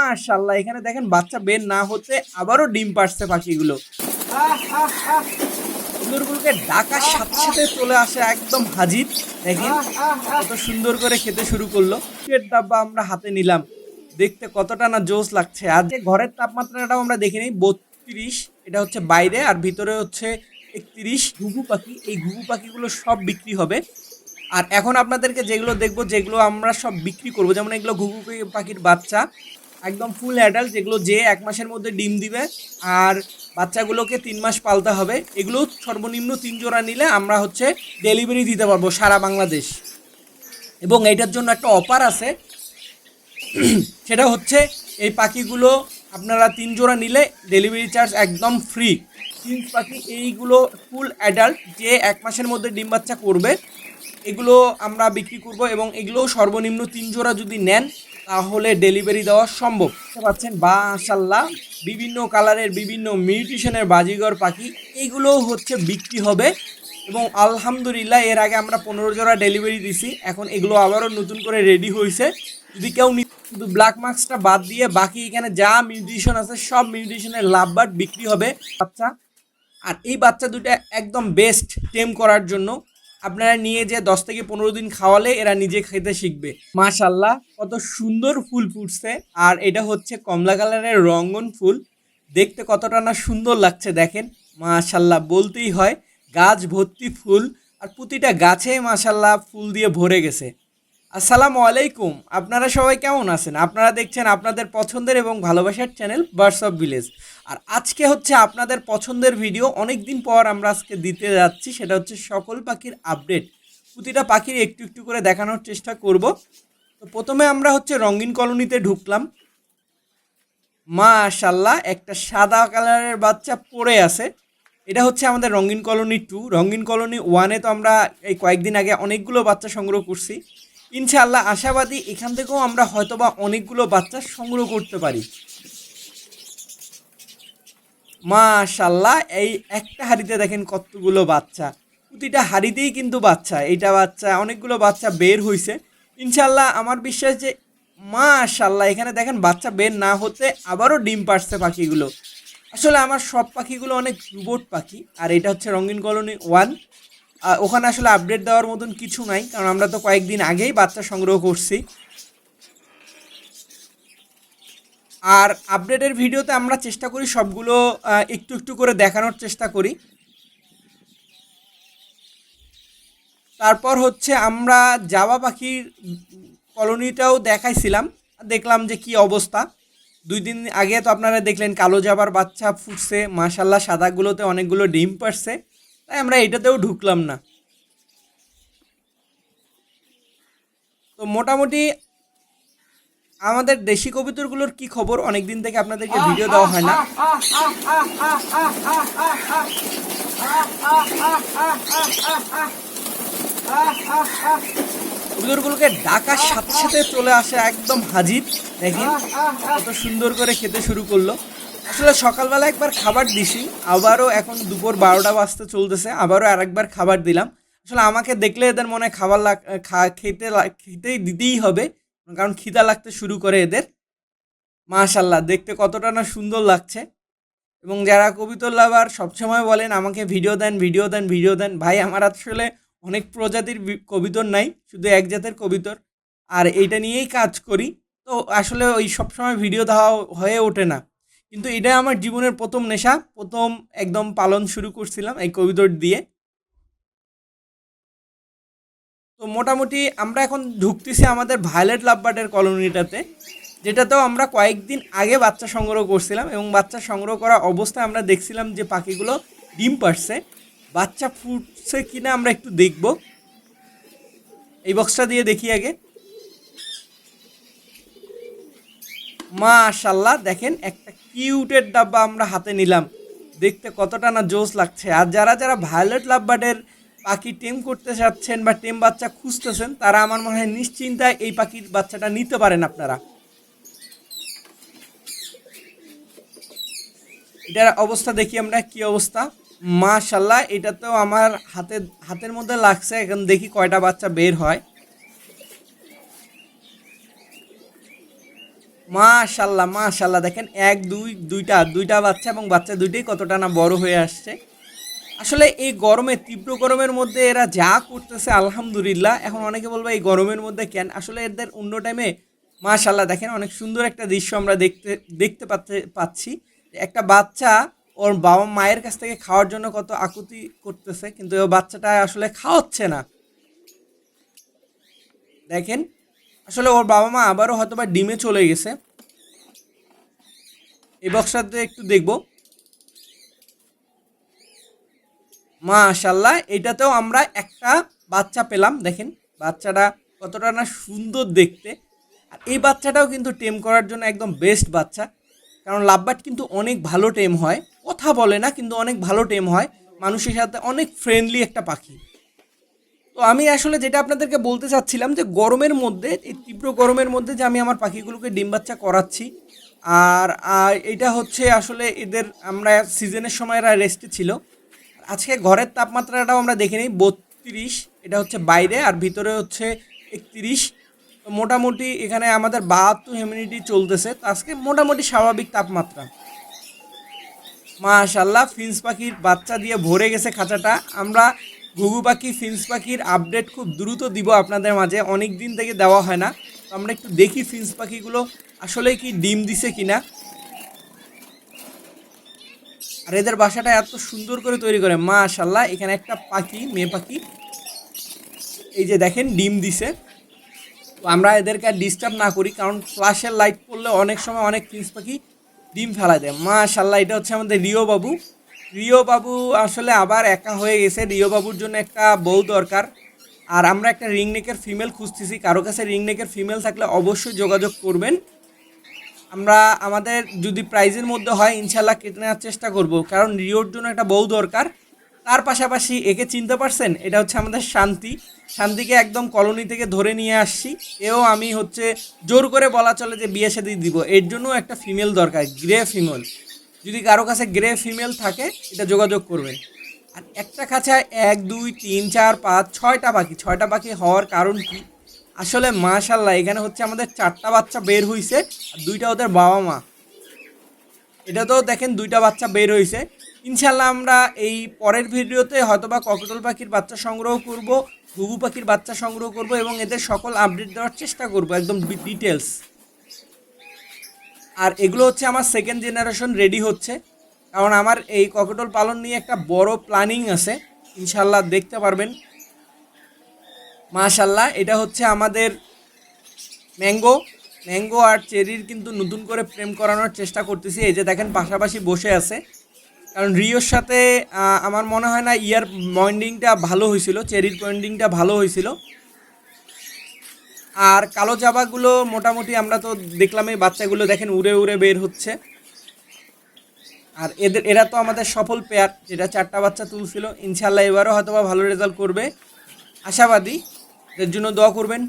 মাশাল্লাহ এখানে দেখেন বাচ্চা বের না হতে আবারও ডিম পারছে পাখিগুলো। সুন্দরগুলোকে ডাকার সাথে সাথে চলে আসে একদম হাজির। দেখেন কত সুন্দর করে খেতে শুরু করল। এর ডাব্বা আমরা হাতে নিলাম। দেখতে কতটা না জোস লাগছে। আর যে ঘরের তাপমাত্রাটাও আমরা দেখে নিই, বত্রিশ, এটা হচ্ছে বাইরে আর ভিতরে হচ্ছে একত্রিশ। ঘুঘু পাখি, এই ঘুঘু পাখিগুলো সব বিক্রি হবে। আর এখন আপনাদেরকে যেগুলো দেখব, যেগুলো আমরা সব বিক্রি করব, যেমন এগুলো ঘুঘু পাখির বাচ্চা। একদম ফুল অ্যাডাল্ট যেগুলো যে এক মাসের মধ্যে ডিম দিবে, আর বাচ্চাগুলোকে তিন মাস পালতে হবে। এগুলো সর্বনিম্ন তিন জোড়া নিলে আমরা হচ্ছে ডেলিভারি দিতে পারব সারা বাংলাদেশ। এবং এটার জন্য একটা অফার আছে। সেটা হচ্ছে এই পাখিগুলো আপনারা তিন জোড়া নিলে ডেলিভারি চার্জ একদম ফ্রি তিন পাখি এইগুলো ফুল অ্যাডাল্ট যে এক মাসের মধ্যে ডিম বাচ্চা করবে, এগুলো আমরা বিক্রি করব এবং এগুলো সর্বনিম্ন তিন জোড়া যদি নেন তাহলে ডেলিভারি দেওয়া সম্ভব। বুঝতে পারছেন মাশাল্লাহ বিভিন্ন কালারের, বিভিন্ন মিউটিশনের বাজিগর পাখি এইগুলো হচ্ছে বিক্রি হবে। এবং আলহামদুলিল্লাহ, এর আগে আমরা পনেরো জোড়া ডেলিভারি দিছি, এখন এগুলো আবারও নতুন করে রেডি হয়েছে। যদি কেউ শুধু ব্ল্যাক মার্কসটা বাদ দিয়ে বাকি এখানে যা মিউটিশন আছে, সব মিউটিশনের লাভ বাট বিক্রি হবে। বাচ্চা, আর এই বাচ্চা দুটো একদম বেস্ট টেম করার জন্য। আপনারা নিয়ে যে দশ থেকে পনেরো দিন খাওয়ালে এরা নিজে খেতে শিখবে। মাশাল্লাহ কত সুন্দর ফুল ফুটছে। আর এটা হচ্ছে কমলা কালারের রঙ্গন ফুল। দেখতে কতটা না সুন্দর লাগছে দেখেন। মাশাল্লাহ বলতেই হয় গাছ ভর্তি ফুল। আর প্রতিটা গাছে মাশাল্লাহ ফুল দিয়ে ভরে গেছে। আসসালামু আলাইকুম। আপনারা সবাই কেমন আছেন? আপনারা দেখছেন আপনাদের পছন্দের এবং ভালোবাসার চ্যানেল বার্স অফ ভিলেজ আর আজকে হচ্ছে আপনাদের পছন্দের ভিডিও। অনেক দিন পর আমরা আজকে দিতে যাচ্ছি, সেটা হচ্ছে সকল পাখির আপডেট। প্রতিটা পাখির একটু একটু করে দেখানোর চেষ্টা করব। তো প্রথমে আমরা হচ্ছে রঙিন কলোনিতে ঢুকলাম। মাশাল্লাহ একটা সাদা কালারের বাচ্চা পড়ে আছে। এটা হচ্ছে আমাদের রঙিন কলোনি টু রঙিন কলোনি ওয়ানে তো আমরা এই কয়েকদিন আগে অনেকগুলো বাচ্চা সংগ্রহ করছি। ইনশাআল্লাহ আশাবাদী এখান থেকেও আমরা হয়তোবা অনেকগুলো বাচ্চা সংগ্রহ করতে পারি। মাশাল্লাহ এই একটা হাড়িতে দেখেন কতগুলো বাচ্চা। প্রতিটা হাড়িতেই কিন্তু বাচ্চা, এইটা বাচ্চা, অনেকগুলো বাচ্চা বের হয়েছে ইনশাল্লাহ আমার বিশ্বাস যে মাশাল্লাহ এখানে দেখেন বাচ্চা বের না হতে আবারও ডিম পারছে পাখিগুলো। আসলে আমার সব পাখিগুলো অনেক রুবোট পাখি, আর এটা হচ্ছে রঙিন কলোনি ওয়ান। ওখানে আসলে আপডেট দেওয়ার মতন কিছু নাই, কারণ আমরা তো কয়েকদিন আগেই বাচ্চা সংগ্রহ করছি। আর আপডেটের ভিডিওতে আমরা চেষ্টা করি সবগুলো একটু একটু করে দেখানোর চেষ্টা করি। তারপর হচ্ছে আমরা জাবা পাখির কলোনিটাও দেখাইছিলাম, দেখলাম যে কি অবস্থা। দুই দিন আগে তো আপনারা দেখলেন, কালো জাবার বাচ্চা ফুটছে মাশাল্লাহ সাদাগুলোতে অনেকগুলো ডিম পারছে তাই আমরা এটাতেও ঢুকলাম না। তো মোটামুটি আমাদের দেশি কবিতরগুলোর কি খবর? অনেক দিন থেকে আপনাদেরকে ভিডিও দেওয়া হয় না। কবিতরগুলোকে ডাকার সাথে সাথে চলে আসে একদম হাজির। দেখেন, কত সুন্দর করে খেতে শুরু করল। আসলে সকালবেলা একবার খাবার দিছি, আবারও এখন দুপুর বারোটা বাজতে চলতেছে, আবারও আরেকবার খাবার দিলাম। আসলে আমাকে দেখলে এদের মনে খাবার লাগ খেতে খেতেই দিতেই হবে, কারণ খিদা লাগতে শুরু করে এদের। মাশাল্লাহ দেখতে কতটা না সুন্দর লাগছে। এবং যারা কবিতর লাভার, সবসময় বলেন, আমাকে ভিডিও দেন ভিডিও দেন ভিডিও দেন। ভাই, আমার আসলে অনেক প্রজাতির কবিতর নাই, শুধু এক জাতের কবিতর। আর এইটা নিয়েই কাজ করি। তো আসলে ওই সবসময় ভিডিও দেওয়া হয়ে ওঠে না। কিন্তু এটা আমার জীবনের প্রথম নেশা, প্রথম একদম পালন শুরু করছিলাম এই কবিতর দিয়ে। তো মোটামুটি আমরা এখন ঢুকতেছি আমাদের ভায়োলেট লাভবার্ডের কলোনিটাতে, যেটাতেও আমরা কয়েকদিন আগে বাচ্চা সংগ্রহ করছিলাম এবং বাচ্চা সংগ্রহ করা অবস্থায় আমরা দেখছিলাম যে পাখিগুলো ডিম পারছে বাচ্চা ফুটছে কিনা আমরা একটু দেখব। এই বক্সটা দিয়ে দেখি আগে। মা মাশাল্লাহ দেখেন একটা কিউটের ডাব্বা আমরা হাতে নিলাম। দেখতে কতটা না জোস লাগছে। আর যারা যারা ভায়োলেট লাভবার্ডের পাখি টেম করতে চাচ্ছেন বা টেম বাচ্চা খুঁজতেছেন, তারা আমার মনে হয় নিশ্চিন্তায় এই পাখির বাচ্চাটা নিতে পারেন আপনারা। এটার অবস্থা দেখি আমরা, কি অবস্থা? মাশাল্লাহ এটা তো আমার হাতে হাতের মধ্যে লাগছে। এখন দেখি কয়টা বাচ্চা বের হয়। মাশাল্লাহ মাশাল্লাহ। দেখেন, এক, দুই, দুইটা দুইটা বাচ্চা এবং বাচ্চা দুইটাই কতটা না বড় হয়ে আসছে। আসলে এই গরমে, তীব্র গরমের মধ্যে এরা যা করতেছে, আলহামদুলিল্লাহ। এখন অনেকে বলবে, এই গরমের মধ্যে কেন? আসলে এদের অন্য টাইমে মাশাল্লাহ, দেখেন, অনেক সুন্দর একটা দৃশ্য আমরা দেখতে দেখতে পাচ্ছে, পাচ্ছি। একটা বাচ্চা, ওর বাবা মায়ের কাছ থেকে খাওয়ার জন্য কত আকুতি করতেছে, কিন্তু ও বাচ্চাটা আসলে খাওয়াচ্ছে না। দেখেন আসলে ওর বাবা মা আবারও হয়তো বা ডিমে চলে গেছে। এই বক্সটাতে একটু দেখব। মাশাল্লাহ এটাতেও আমরা একটা বাচ্চা পেলাম, দেখেন। বাচ্চাটা কতটা না সুন্দর দেখতে। আর এই বাচ্চাটাও কিন্তু টেম করার জন্য একদম বেস্ট বাচ্চা। কারণ লাভবাট কিন্তু অনেক ভালো টেম হয়। কথা বলে না, কিন্তু অনেক ভালো টেম হয়। মানুষের সাথে অনেক ফ্রেন্ডলি একটা পাখি। তো আমি আসলে যেটা আপনাদেরকে বলতে চাচ্ছিলাম যে গরমের মধ্যে, এই তীব্র গরমের মধ্যে যে আমি আমার পাখিগুলোকে ডিম বাচ্চা করাচ্ছি, আর এটা হচ্ছে আসলে এদের আমরা সিজনের সময় এরা রেস্টে ছিল। আজকে ঘরের তাপমাত্রাটাও আমরা দেখে নিই, বত্রিশ, এটা হচ্ছে বাইরে আর ভিতরে হচ্ছে একত্রিশ। তো মোটামুটি এখানে আমাদের বাহাত্তর হিউমিডিটি চলতেছে, তো আজকে মোটামুটি স্বাভাবিক তাপমাত্রা। মাশাল্লাহ ফিন্স পাখির বাচ্চা দিয়ে ভরে গেছে খাঁচাটা। আমরা ঘুঘু পাখি, ফিন্স পাখির আপডেট খুব দ্রুত দিব আপনাদের মাঝে। অনেক দিন থেকে দেওয়া হয় না। তো আমরা একটু দেখি ফিন্স পাখিগুলো আসলে কি ডিম দিছে কিনা। আর এদের বাসাটা এত সুন্দর করে তৈরি করে। মাশাল্লাহ এখানে একটা পাখি, মেয়ে পাখি। এই যে দেখেন, ডিম দিছে। তো আমরা এদেরকে আর ডিস্টার্ব না করি, কারণ ফ্লাশের লাইট পড়লে অনেক সময় অনেক ফিন্স পাখি ডিম ফেলা দেয়। মাশাল্লাহ এটা হচ্ছে আমাদের রিও বাবু। রিও বাবু আসলে আবার একা হয়ে গেছে। রিও বাবুর জন্য একটা বউ দরকার। আর আমরা একটা রিং নেকের ফিমেল খুঁজতেছি। কারও কাছে রিং নেকের ফিমেল থাকলে অবশ্যই যোগাযোগ করবেন। আমরা আমাদের যদি প্রাইজের মধ্যে হয় ইনশাল্লাহ কেটে নেওয়ার চেষ্টা করব। কারণ রিওর জন্য একটা বউ দরকার। তার পাশাপাশি একে চিনতে পারছেন? এটা হচ্ছে আমাদের শান্তি। শান্তিকে একদম কলোনি থেকে ধরে নিয়ে আসছি। এও আমি হচ্ছে জোর করে বলা চলে যে বিয়ে সাথে দিব। এর জন্য একটা ফিমেল দরকার, গ্রে ফিমেল। যদি কারও কাছে গ্রে ফিমেল থাকে, এটা যোগাযোগ করবেন আর একটা খাঁচায় এক, দুই, তিন, চার, পাঁচ, ছয়টা পাখি। ছয়টা পাখি হওয়ার কারণ কি? আসলে মাশাল্লাহ এখানে হচ্ছে আমাদের চারটা বাচ্চা বের হইছে, আর দুইটা ওদের বাবা মা। এটা তো দেখেন দুইটা বাচ্চা বের হয়েছে ইনশাল্লাহ আমরা এই পরের ভিডিওতে হয়তোবা ককটল পাখির বাচ্চা সংগ্রহ করব, ঘুঘু পাখির বাচ্চা সংগ্রহ করব এবং এদের সকল আপডেট দেওয়ার চেষ্টা করব, একদম ডিটেলস আর এগুলো হচ্ছে আমার সেকেন্ড জেনারেশন রেডি হচ্ছে। কারণ আমার এই ককটল পালন নিয়ে একটা বড় প্ল্যানিং আছে। ইনশাল্লাহ দেখতে পারবেন। মাশাল্লাহ এটা হচ্ছে আমাদের ম্যাঙ্গো ম্যাঙ্গো আর চেরির কিন্তু নতুন করে প্রেম করানোর চেষ্টা করতেছি। এই যে দেখেন, পাশাপাশি বসে আছে। কারণ রিওর সাথে আমার মনে হয় না, ইয়ার পয়েন্টিংটা ভালো হয়েছিল, চেরির পয়েন্টিংটা ভালো হয়েছিল। আর কালো জাবাগুলো মোটামুটি আমরা তো দেখলাম এই বাচ্চাগুলো দেখেন উড়ে উড়ে বের হচ্ছে। আর এদের এরা তো আমাদের সফল পেয়ার যেটা চারটা বাচ্চা তুলছিল। ইনশাল্লাহ এবারও হয়তো বা ভালো রেজাল্ট করবে। আশাবাদী এর জন্য দোয়া করবেন।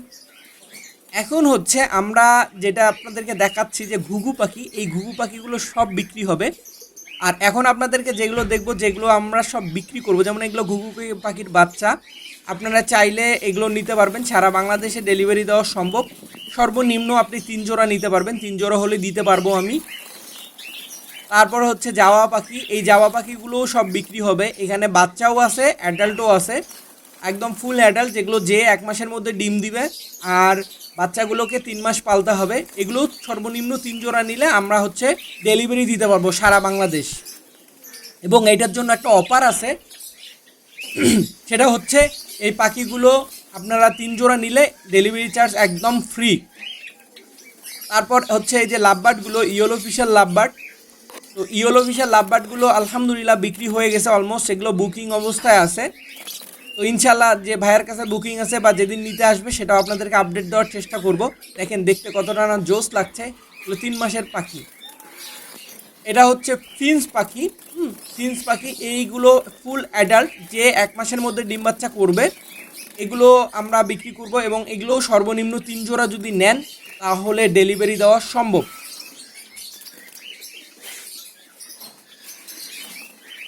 এখন হচ্ছে আমরা যেটা আপনাদেরকে দেখাচ্ছি যে ঘুঘু পাখি, এই ঘুঘু পাখিগুলো সব বিক্রি হবে। আর এখন আপনাদেরকে যেগুলো দেখব, যেগুলো আমরা সব বিক্রি করব, যেমন এগুলো ঘুঘু পাখির বাচ্চা। আপনারা চাইলে এগুলো নিতে পারবেন। সারা বাংলাদেশে ডেলিভারি দেওয়া সম্ভব। সর্বনিম্ন আপনি তিন জোড়া নিতে পারবেন। তিন জোড়া হলে দিতে পারব আমি। তারপর হচ্ছে জাওয়া পাখি। এই জাওয়া পাখিগুলোও সব বিক্রি হবে। এখানে বাচ্চাও আছে অ্যাডাল্টও আছে। একদম ফুল অ্যাডাল্ট যেগুলো যে এক মাসের মধ্যে ডিম দিবে। আর বাচ্চাগুলোকে তিন মাস পালতে হবে। এগুলো সর্বনিম্ন তিন জোড়া নিলে আমরা হচ্ছে ডেলিভারি দিতে পারব সারা বাংলাদেশ। এবং এটার জন্য একটা অফার আছে। সেটা হচ্ছে এই পাখিগুলো আপনারা তিন জোড়া নিলে ডেলিভারি চার্জ একদম ফ্রি তারপর হচ্ছে এই যে লাভবার্ডগুলো ইয়েলো ফিশার লাভবার্ড। তো ইয়েলো ফিশার লাভবার্ডগুলো আলহামদুলিল্লাহ বিক্রি হয়ে গেছে অলমোস্ট সেগুলো বুকিং অবস্থায় আছে। তো ইনশাল্লাহ যে ভাইয়ের কাছে বুকিং আছে বা যেদিন নিতে আসবে সেটাও আপনাদেরকে আপডেট দেওয়ার চেষ্টা করব। দেখেন দেখতে কতটা না জোস লাগছে তিন মাসের পাখি। এটা হচ্ছে ফিন্স পাখি। ফিন্স পাখি, এইগুলো ফুল অ্যাডাল্ট যে এক মাসের মধ্যে ডিম বাচ্চা করবে, এগুলো আমরা বিক্রি করব এবং এগুলো সর্বনিম্ন তিন জোড়া যদি নেন, তাহলে ডেলিভারি দেওয়া সম্ভব।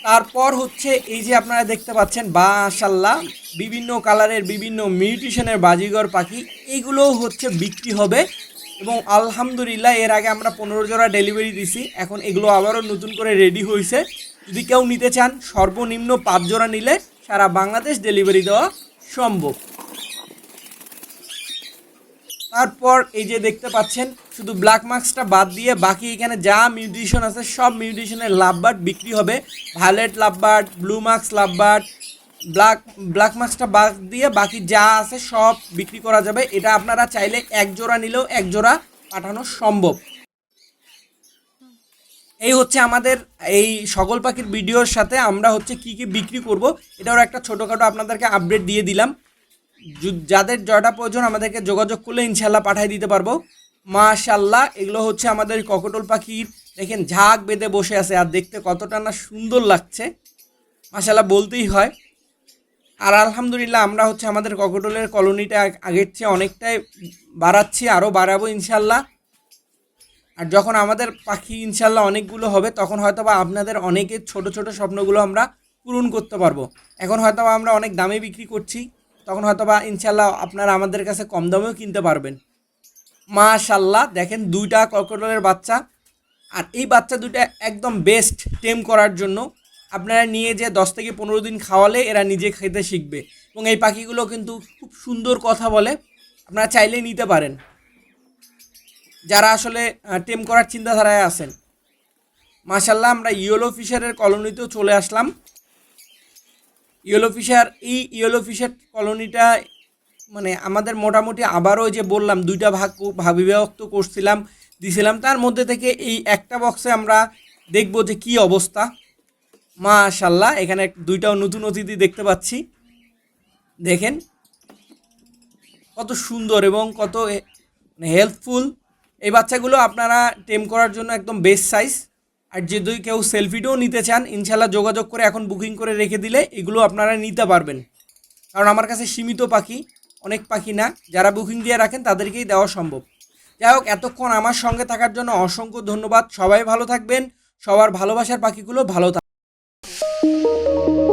তারপর হচ্ছে এই যে আপনারা দেখতে পাচ্ছেন মাশাল্লাহ বিভিন্ন কালারের বিভিন্ন মিউটিশনের বাজিগর পাখি এইগুলো হচ্ছে বিক্রি হবে। এবং আলহামদুলিল্লাহ, এর আগে আমরা পনেরো জোড়া ডেলিভারি দিছি। এখন এগুলো আবারও নতুন করে রেডি হয়েছে। যদি কেউ নিতে চান, সর্বনিম্ন পাঁচ জোড়া নিলে সারা বাংলাদেশ ডেলিভারি দেওয়া সম্ভব। তারপর এই যে দেখতে পাচ্ছেন, শুধু ব্ল্যাক মার্কসটা বাদ দিয়ে বাকি এখানে যা মিউজিশিয়ান আছে, সব মিউজিশিয়ানের লাভবার্ড বিক্রি হবে। Violet lovebird blue marks lovebird black black মার্কসটা বাদ দিয়ে বাকি যা আছে সব বিক্রি করা যাবে। এটা আপনারা চাইলে এক জোড়া নিলেও এক জোড়া পাঠানো সম্ভব। এই হচ্ছে আমাদের এই সকল পাখির ভিডিওর সাথে আমরা হচ্ছে কি কি বিক্রি করব। এটাও একটা ছোটোখাটো আপনাদেরকে আপডেট দিয়ে দিলাম। যাদের জয়টা প্রয়োজন আমাদেরকে যোগাযোগ করলে ইনশাল্লাহ পাঠিয়ে দিতে পারব। মাশাল্লাহ এগুলো হচ্ছে আমাদের ককটল পাখির, দেখেন ঝাঁক বেঁধে বসে আছে, আর দেখতে কতটা না সুন্দর লাগছে। মাশাল্লাহ বলতেই হয়। আর আলহামদুলিল্লাহ আমরা হচ্ছে আমাদের ককটলের কলোনিটা আগের চেয়ে অনেকটাই বাড়াচ্ছি আরও বাড়াবো ইনশাল্লাহ। আর যখন আমাদের পাখি ইনশাল্লাহ অনেকগুলো হবে, তখন হয়তো বা আপনাদের অনেকের ছোট ছোট স্বপ্নগুলো আমরা পূরণ করতে পারব। এখন হয়তো আমরা অনেক দামে বিক্রি করছি, তখন হয়তো বা ইনশাল্লাহ আপনারা আমাদের কাছে কম দামেও কিনতে পারবেন। মাশাল্লাহ, দেখেন দুইটা ককটলের বাচ্চা। আর এই বাচ্চা দুইটা একদম বেস্ট টেম করার জন্য। আপনারা নিয়ে যে দশ থেকে পনেরো দিন খাওয়ালে এরা নিজে খেতে শিখবে। এবং এই পাখিগুলো কিন্তু খুব সুন্দর কথা বলে। আপনারা চাইলে নিতে পারেন। যারা আসলে টেম করার চিন্তাধারায় আছেন। মাশাল্লাহ আমরা ইয়েলো ফিশারের কলোনিতেও চলে আসলাম। ইয়েলো ফিশার, এই ইয়েলো ফিশার কলোনিটা মানে আমাদের মোটামুটি আবারও যে বললাম, দুইটা ভাগ ভাগ বিভক্ত করছিলাম, দিছিলাম। তার মধ্যে থেকে এই একটা বক্সে আমরা দেখব যে কি অবস্থা। মাশাল্লাহ এখানে দুইটাও নতুন অতিথি দেখতে পাচ্ছি। দেখেন কত সুন্দর এবং কত হেল্পফুল এই বাচ্চাগুলো আপনারা টেম করার জন্য একদম বেস্ট সাইজ আর যদি কেউ সেলফিটাও নিতে চান ইনশাল্লাহ যোগাযোগ করে এখন বুকিং করে রেখে দিলে এগুলো আপনারা নিতে পারবেন। কারণ আমার কাছে সীমিত পাখি, অনেক পাখি না। যারা বুকিং দিয়ে রাখেন, তাদেরকেই দেওয়া সম্ভব। যাই হোক, এতক্ষণ আমার সঙ্গে থাকার জন্য অসংখ্য ধন্যবাদ। সবাই ভালো থাকবেন। সবার ভালোবাসার পাখিগুলো ভালো থাক Música